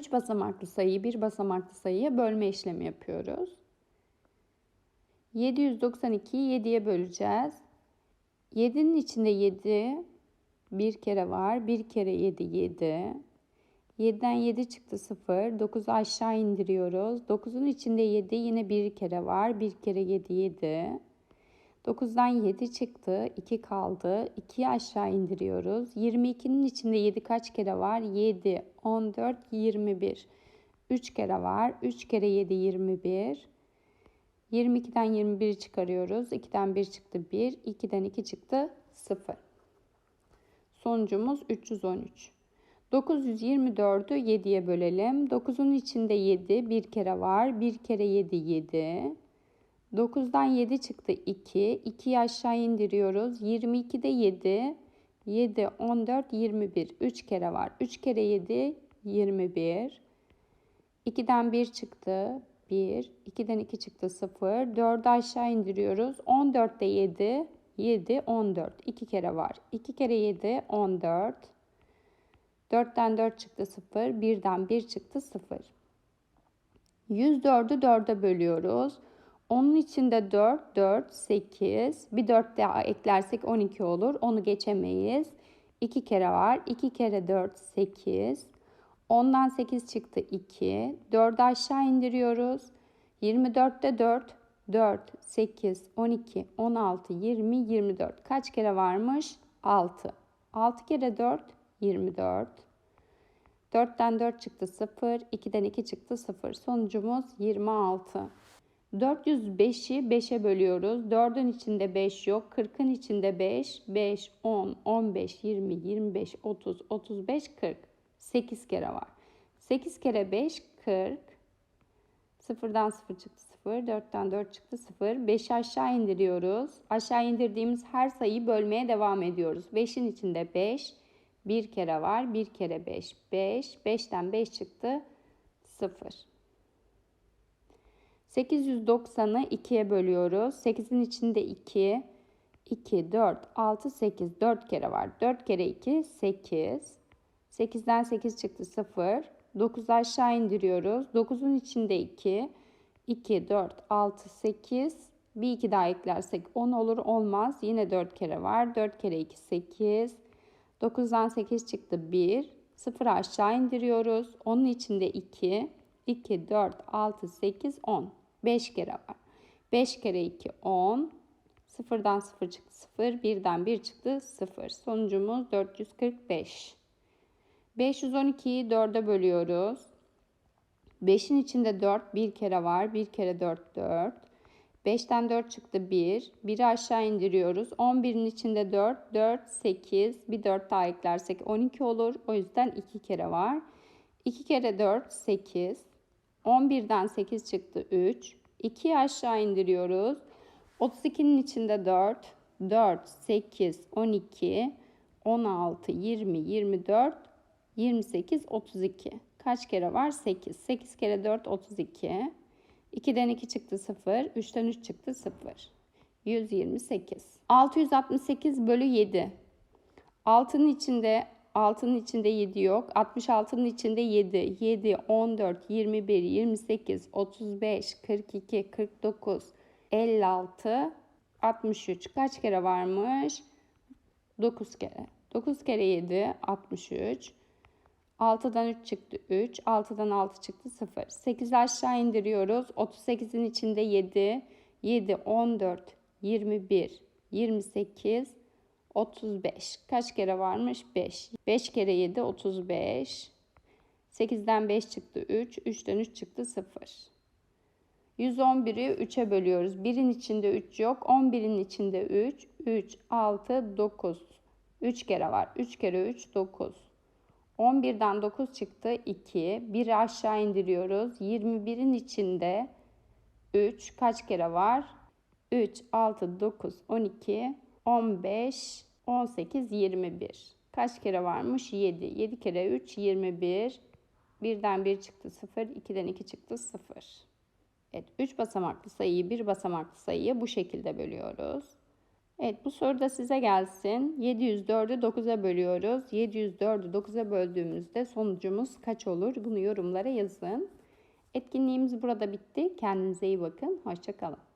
3 basamaklı sayıyı bir basamaklı sayıya bölme işlemi yapıyoruz. 792'yi 7'ye böleceğiz. 7'nin içinde 7 bir kere var. 1 kere 7 7. 7'den 7 çıktı 0. 9'u aşağı indiriyoruz. 9'un içinde 7 yine bir kere var. 1 kere 7 7. 9'dan 7 çıktı. 2 kaldı. 2'yi aşağı indiriyoruz. 22'nin içinde 7 kaç kere var? 7, 14, 21. 3 kere var. 3 kere 7 21. 22'den 21'i çıkarıyoruz. 2'den 1 çıktı 1. 2'den 2 çıktı 0. Sonucumuz 313. 924'ü 7'ye bölelim. 9'un içinde 7 bir kere var. 1 kere 7 7. 9'dan 7 çıktı 2. 2'yi aşağı indiriyoruz. 22'de 7. 7, 14, 21. 3 kere var. 3 kere 7, 21. 2'den 1 çıktı. 1. 2'den 2 çıktı 0. 4'ü aşağı indiriyoruz. 14'te 7. 7, 14. 2 kere var. 2 kere 7, 14. 4'ten 4 çıktı 0. 1'den 1 çıktı 0. 104'ü 4'e bölüyoruz. Onun içinde 4, 4, 8. Bir 4 daha eklersek 12 olur. Onu geçemeyiz. 2 kere var. 2 kere 4, 8. 10'dan 8 çıktı 2. 4'ü aşağı indiriyoruz. 24'te 4, 4, 8, 12, 16, 20, 24. Kaç kere varmış? 6. 6 kere 4, 24. 4'ten 4 çıktı 0, 2'den 2 çıktı 0. Sonucumuz 26. 405'i 5'e bölüyoruz. 4'ün içinde 5 yok. 40'ın içinde 5, 5, 10, 15, 20, 25, 30, 35, 40. 8 kere var. 8 kere 5, 40. Sıfırdan 0 çıktı 0. 4'ten 4 çıktı 0. 5 aşağı indiriyoruz. Aşağı indirdiğimiz her sayıyı bölmeye devam ediyoruz. 5'in içinde 5. Bir kere var. 1 kere 5. 5. 5'ten 5 çıktı 0. 890'ı 2'ye bölüyoruz. 8'in içinde 2. 2, 4, 6, 8. 4 kere var. 4 kere 2, 8. 8'den 8 çıktı 0. 9'u aşağı indiriyoruz. 9'un içinde 2. 2, 4, 6, 8. Bir 2 daha eklersek 10 olur olmaz. Yine 4 kere var. 4 kere 2, 8. 9'dan 8 çıktı 1. 0 aşağı indiriyoruz. Onun içinde 2. 2, 4, 6, 8, 10. 5 kere var. 5 kere 2, 10. 0'dan 0 çıktı 0. 1'den 1 çıktı 0. Sonucumuz 445. 512'yi 4'e bölüyoruz. 5'in içinde 4 bir kere var. 1 kere 4 4. 5'ten 4 çıktı 1. 1'i aşağı indiriyoruz. 11'in içinde 4 4 8. Bir 4 daha eklersek 12 olur. O yüzden 2 kere var. 2 kere 4 8. 11'den 8 çıktı 3. 2'yi aşağı indiriyoruz. 32'nin içinde 4 4 8 12 16 20 24 28, 32. Kaç kere var? 8. 8 kere 4, 32. 2'den 2 çıktı 0. 3'ten 3 çıktı 0. 128. 668 bölü 7. 6'nın içinde 6'nın içinde 7 yok. 66'nın içinde 7. 7, 14, 21, 28, 35, 42, 49, 56, 63. Kaç kere varmış? 9 kere. 9 kere 7, 63. 6'dan 3 çıktı 3. 6'dan 6 çıktı 0. 8 aşağı indiriyoruz. 38'in içinde 7. 7, 14, 21, 28, 35. Kaç kere varmış? 5. 5 kere 7, 35. 8'den 5 çıktı 3. 3'ten 3 çıktı 0. 111'i 3'e bölüyoruz. 1'in içinde 3 yok. 11'in içinde 3. 3, 6, 9. 3 kere var. 3 kere 3, 9. 11'den 9 çıktı 2. 1'i aşağı indiriyoruz. 21'in içinde 3 kaç kere var? 3, 6, 9, 12, 15, 18, 21. Kaç kere varmış? 7. 7 kere 3, 21. 1'den 1 çıktı 0, 2'den 2 çıktı 0. Evet, 3 basamaklı sayıyı bir basamaklı sayıya bu şekilde bölüyoruz. Evet bu soru da size gelsin. 704'ü 9'a bölüyoruz. 704'ü 9'a böldüğümüzde sonucumuz kaç olur? Bunu yorumlara yazın. Etkinliğimiz burada bitti. Kendinize iyi bakın. Hoşçakalın.